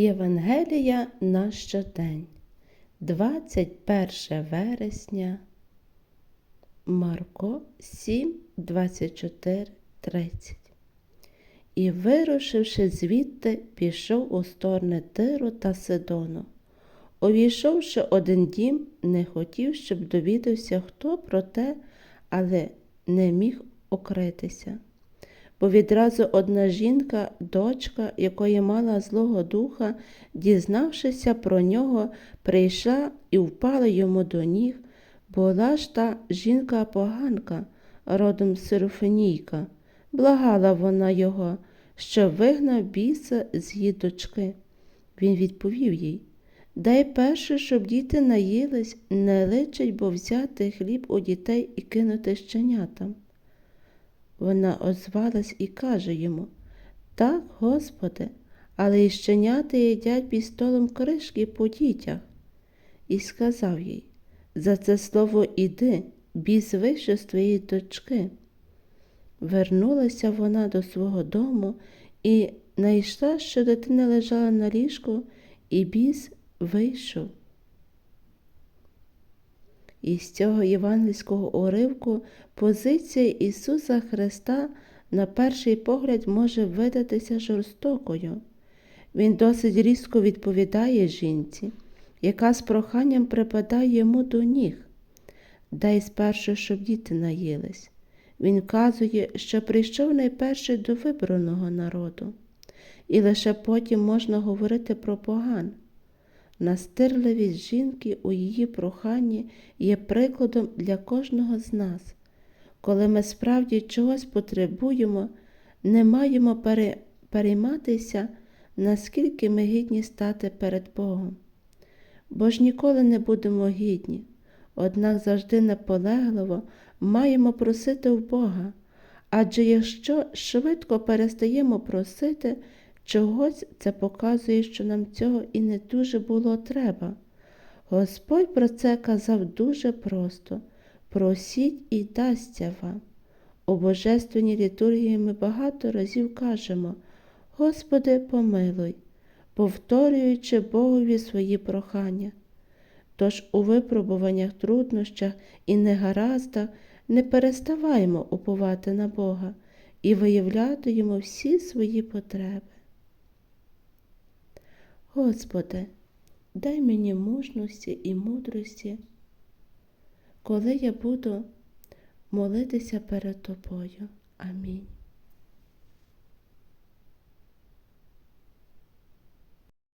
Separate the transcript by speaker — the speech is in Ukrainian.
Speaker 1: Євангелія на щодень, 21 вересня, Марко 7, 24, 30. І, вирушивши звідти, пішов у сторони Тиру та Сидону. Увійшовши один дім, не хотів, щоб довідався, хто про те, але не міг укритися. Бо відразу одна жінка, дочка, якої мала Злого Духа, дізнавшися про нього, прийшла і впала йому до ніг, була ж та жінка поганка, родом Сирофенійка. Благала вона його, що вигнав біса з її дочки. Він відповів їй Дай перше, щоб діти наїлись, не личить, бо взяти хліб у дітей і кинути щенятам. Вона озвалась і каже йому Так, Господи, але і щенята їдять під столом кришки по дітях. І сказав їй За це слово іди, біс вийшов з твоєї дочки. Вернулася вона до свого дому і знайшла, що дитина лежала на ліжку, і біс вийшов. І з цього євангельського уривку позиція Ісуса Христа на перший погляд може видатися жорстокою. Він досить різко відповідає жінці, яка з проханням припадає йому до ніг. Дай спершу, щоб діти наїлись. Він казує, що прийшов найперше до вибраного народу, і лише потім можна говорити про поган. Настирливість жінки у її проханні є прикладом для кожного з нас. Коли ми справді чогось потребуємо, не маємо пере... перейматися, наскільки ми гідні стати перед Богом. Бо ж ніколи не будемо гідні, однак завжди наполегливо маємо просити в Бога, адже якщо швидко перестаємо просити, чогось це показує, що нам цього і не дуже було треба. Господь про це казав дуже просто просіть і дасться вам. У Божественній літургії ми багато разів кажемо Господи, помилуй, повторюючи Богові свої прохання. Тож у випробуваннях, труднощах і негараздах не переставаємо уповати на Бога і виявляти йому всі свої потреби. Господи, дай мені мужності і мудрості, коли я буду молитися перед Тобою. Амінь.